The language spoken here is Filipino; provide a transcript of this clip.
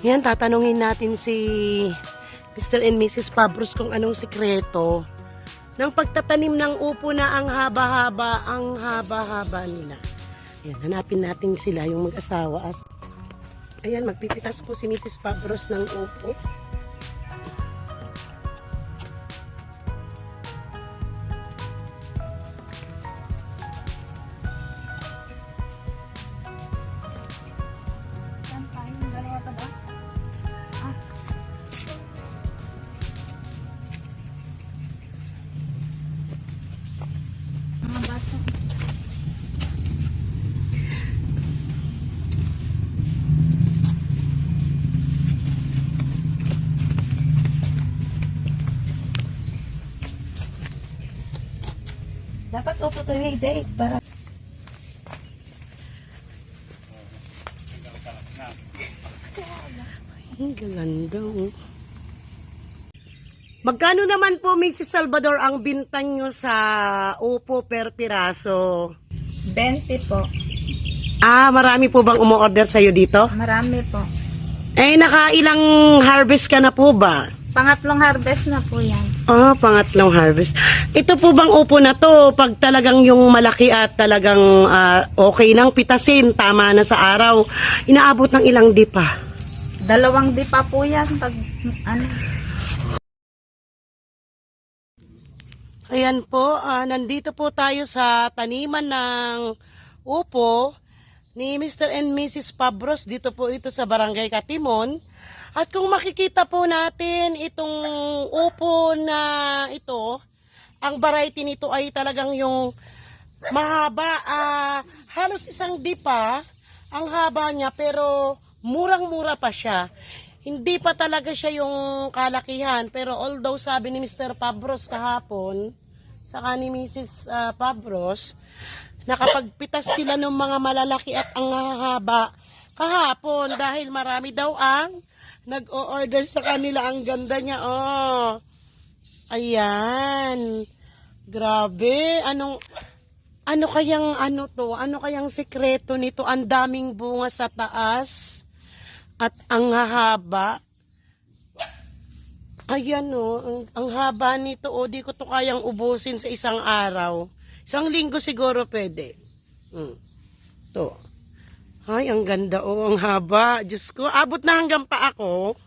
Yan, tatanungin natin si Mr. and Mrs. Fabros kung anong sikreto ng pagtatanim ng upo na ang haba-haba, ang haba-haba nila. Ayan, hanapin natin sila, yung mag-asawa. Ayan, magpipitas po si Mrs. Fabros ng upo. Dapat upo 3 days para... Ang oh. Magkano naman po, Mrs. Salvador, ang bintan nyo sa upo per piraso? 20 po. Ah, marami po bang umu-order sa'yo dito? Marami po. Eh, nakailang harvest ka na po ba? Pangatlong harvest na po yan. Ah, pangatlong harvest. Ito po bang upo na to, pag talagang yung malaki at talagang ah, okay nang pitasin, tama na sa araw, inaabot ng ilang di pa? Dalawang di pa po yan. Pag, ano, Ayan po, ah, nandito po tayo sa taniman ng upo ni Mr. and Mrs. Pabros. Dito po ito sa Barangay Katimon. At kung makikita po natin itong upo na ito, ang variety nito ay talagang yung mahaba, ah, halos isang dipa ang haba niya pero murang-mura pa siya. Hindi pa talaga siya yung kalakihan pero although sabi ni Mr. Pabros kahapon, saka ni Mrs. ah, Pabros, nakapagpitas sila ng mga malalaki at ang hahaba kahapon dahil marami daw ang nag-o-order sa kanila. Ang ganda niya, oh. Ayan. Grabe. Anong, ano kayang ano to? Ano kayang sekreto nito? Ang daming bunga sa taas at ang hahaba. Ayan o, ang, ang haba nito o, di ko to kayang ubusin sa isang araw. Isang linggo siguro pwede. Hmm. To. Ay, ang ganda o, ang haba. Diyos ko, abot na hanggang pa ako.